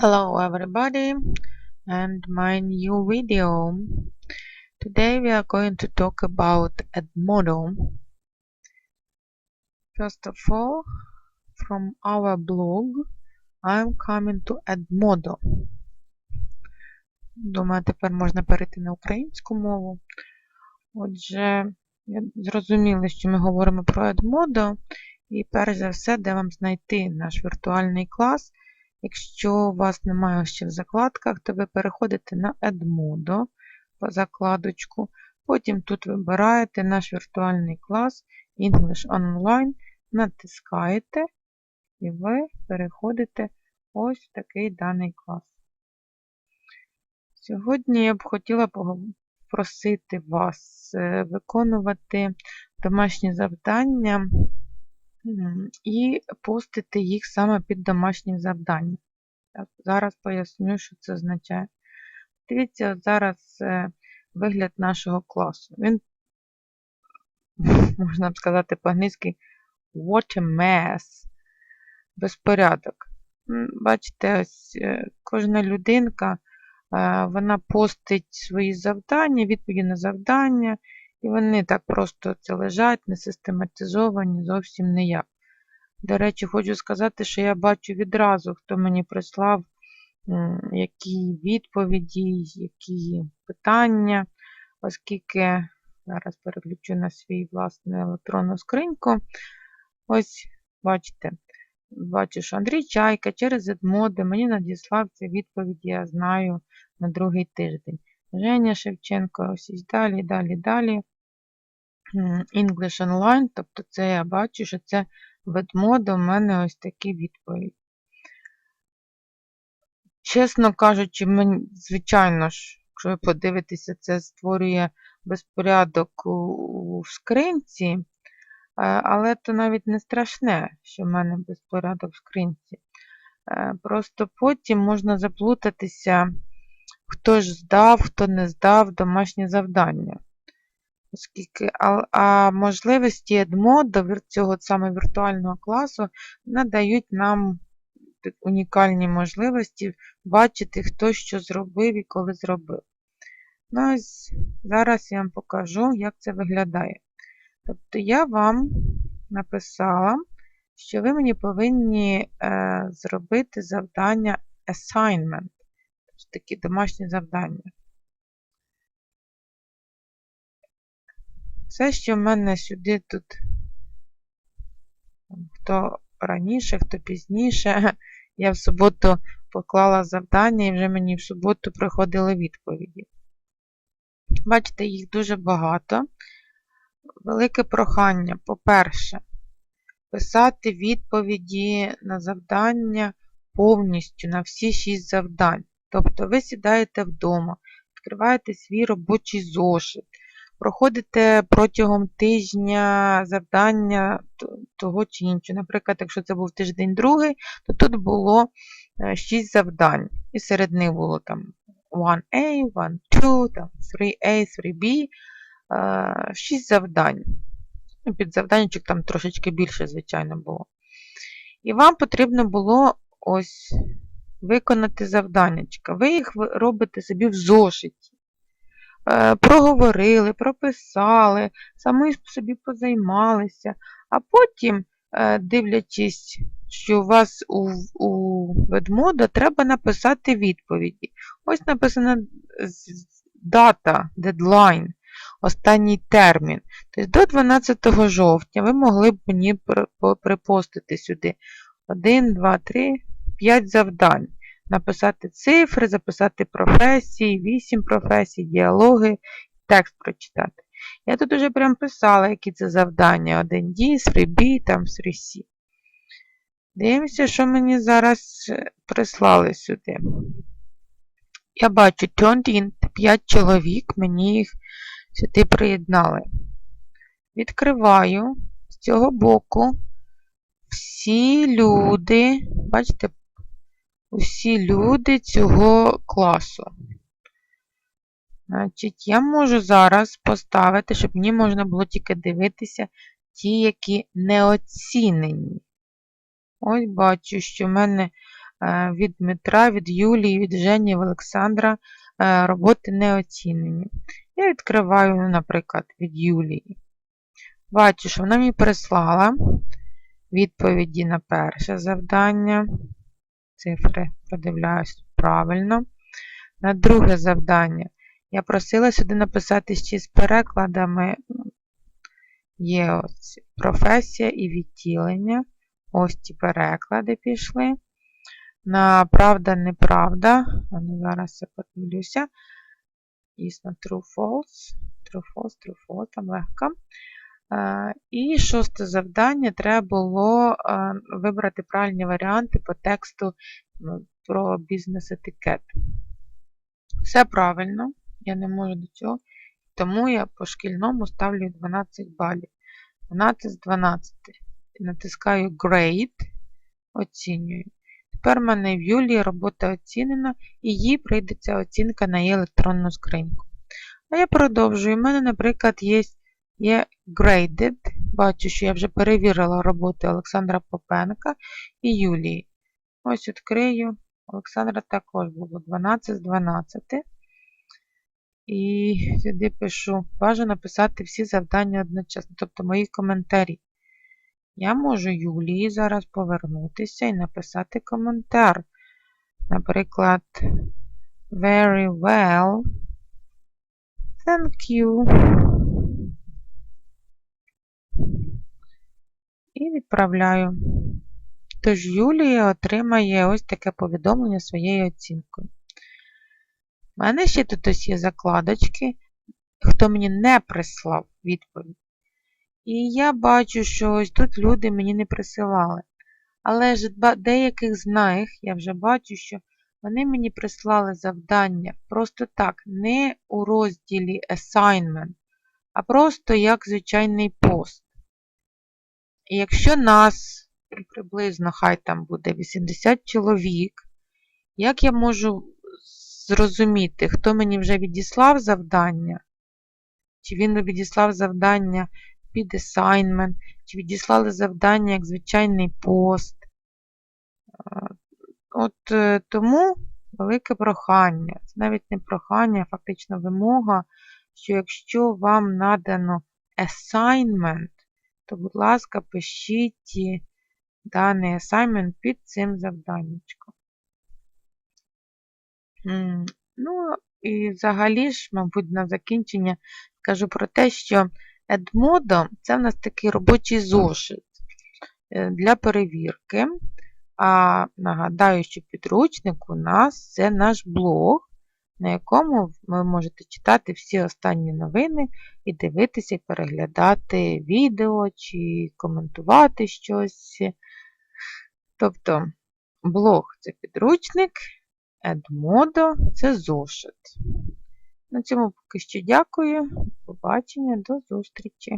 Hello everybody and my new video. Today we are going to talk about Edmodo. First of all, from our blog, I'm coming to Edmodo. Думаю, тепер можна перейти на українську мову. Отже, зрозуміли, що ми говоримо про Edmodo. І перш за все, де вам знайти наш віртуальний клас. Якщо у вас немає ще в закладках, то ви переходите на Edmodo по закладочку. Потім тут вибираєте наш віртуальний клас English Online, натискаєте і ви переходите ось в такий даний клас. Сьогодні я б хотіла попросити вас е, виконувати домашні завдання і постити їх саме під домашні завдання. Зараз поясню, що це означає. Дивіться, зараз е, вигляд нашого класу. Він, можна б сказати по-англійськи, what a mess. Безпорядок. Бачите, ось е, кожна людинка, е, вона постить свої завдання, відповіді на завдання, і вони так просто це лежать, не систематизовані, зовсім ніяк. До речі, хочу сказати, що я бачу відразу, хто мені прислав які відповіді, які питання, оскільки зараз переключу на свій власну електронну скриньку. Ось, бачите, бачу, що Андрій Чайка через Едмоди мені надіслав ці відповіді, я знаю, на другий тиждень. Женя Шевченко, ось і далі, далі, далі. English Online, тобто це я бачу, що це в Edmodo у мене ось такі відповіді. Чесно кажучи, мені, звичайно ж, якщо ви подивитеся, це створює безпорядок у, у скринці, е, але то навіть не страшне, що в мене безпорядок в скринці. Е, Просто потім можна заплутатися, хто ж здав, хто не здав домашнє завдання. Оскільки, а, а можливості Edmodo, вір- цього саме віртуального класу, надають нам унікальні можливості бачити, хто що зробив і коли зробив. Ну, ось зараз я вам покажу, як це виглядає. Тобто я вам написала, що ви мені повинні е, зробити завдання assignment, такі домашні завдання. Все, що в мене сюди тут, хто раніше, хто пізніше, я в суботу поклала завдання і вже мені в суботу приходили відповіді. Бачите, їх дуже багато. Велике прохання, по-перше, писати відповіді на завдання повністю на всі шість завдань. Тобто ви сідаєте вдома, відкриваєте свій робочий зошит, проходите протягом тижня завдання того чи іншого. Наприклад, якщо це був тиждень другий, то тут було 6 завдань. І серед них було там 1A, 1, 2, там 3A, 3B, 6 завдань. Ну, Під завданнячок там трошечки більше, звичайно, було. І вам потрібно було ось виконати завданнячка. Ви їх робите собі в зошиті. Е, Проговорили, прописали, самі собі позаймалися, а потім, е, дивлячись, що у вас у, у ведмода, треба написати відповіді. Ось написана дата, дедлайн, останній термін. Тобто до 12 жовтня ви могли б мені при- припостити сюди 1, 2, 3, 5 завдань. Написати цифри, записати професії, 8 професій, діалоги, текст прочитати. Я тут уже прям писала, які це завдання. 1D, 3B, там 3C. Дивимося, що мені зараз е, прислали сюди. Я бачу turned in 5 чоловік, мені їх сюди приєднали. Відкриваю з цього боку всі люди, бачите, усі люди цього класу. Значить, я можу зараз поставити, щоб мені можна було тільки дивитися ті, які не оцінені. Ось бачу, що в мене е, від Дмитра, від Юлії, від Жені, від Олександра е, роботи не оцінені. Я відкриваю, наприклад, від Юлії. Бачу, що вона мені прислала відповіді на перше завдання. Цифри подивляюсь правильно. На друге завдання. Я просила сюди написати ще з перекладами. Є ось професія і відділення. Ось ті переклади пішли. На правда, неправда. Ну, зараз я подивлюся. Дійсно, true, false. True, false, true, false, там легко. Е, І шосте завдання треба було е, вибрати правильні варіанти по тексту ну, про бізнес-етикет. Все правильно, я не можу до цього. Тому я по шкільному ставлю 12 балів. 12 з 12. Натискаю Grade, оцінюю. Тепер в мене в Юлії робота оцінена, і їй прийдеться оцінка на її електронну скриньку. А я продовжую. У мене, наприклад, є, є Graded. Бачу, що я вже перевірила роботи Олександра Попенка і Юлії. Ось відкрию. Олександра також було 12 з 12. І сюди пишу, бажано писати всі завдання одночасно, тобто мої коментарі. Я можу Юлії зараз повернутися і написати коментар. Наприклад, very well. Thank you. І відправляю. Тож Юлія отримає ось таке повідомлення своєю оцінкою. У мене ще тут ось є закладочки, хто мені не прислав відповідь. І я бачу, що ось тут люди мені не присилали. Але ж деяких з них я вже бачу, що вони мені прислали завдання просто так, не у розділі Assignment, а просто як звичайний пост. І якщо нас приблизно хай там буде 80 чоловік, як я можу зрозуміти, хто мені вже відіслав завдання, чи він відіслав завдання під assignment, чи відіслали завдання як звичайний пост. От е, тому велике прохання. Це навіть не прохання, а фактично вимога, що якщо вам надано assignment, то, будь ласка, пишіть даний assignment під цим завданнячком. Ну, і взагалі ж, мабуть, на закінчення скажу про те, що Edmodo – це в нас такий робочий зошит е, для перевірки. А нагадаю, що підручник у нас це наш блог, на якому ви можете читати всі останні новини і дивитися, і переглядати відео чи коментувати щось. Тобто, блог це підручник, Edmodo це зошит. На цьому поки що дякую. Побачення, до зустрічі!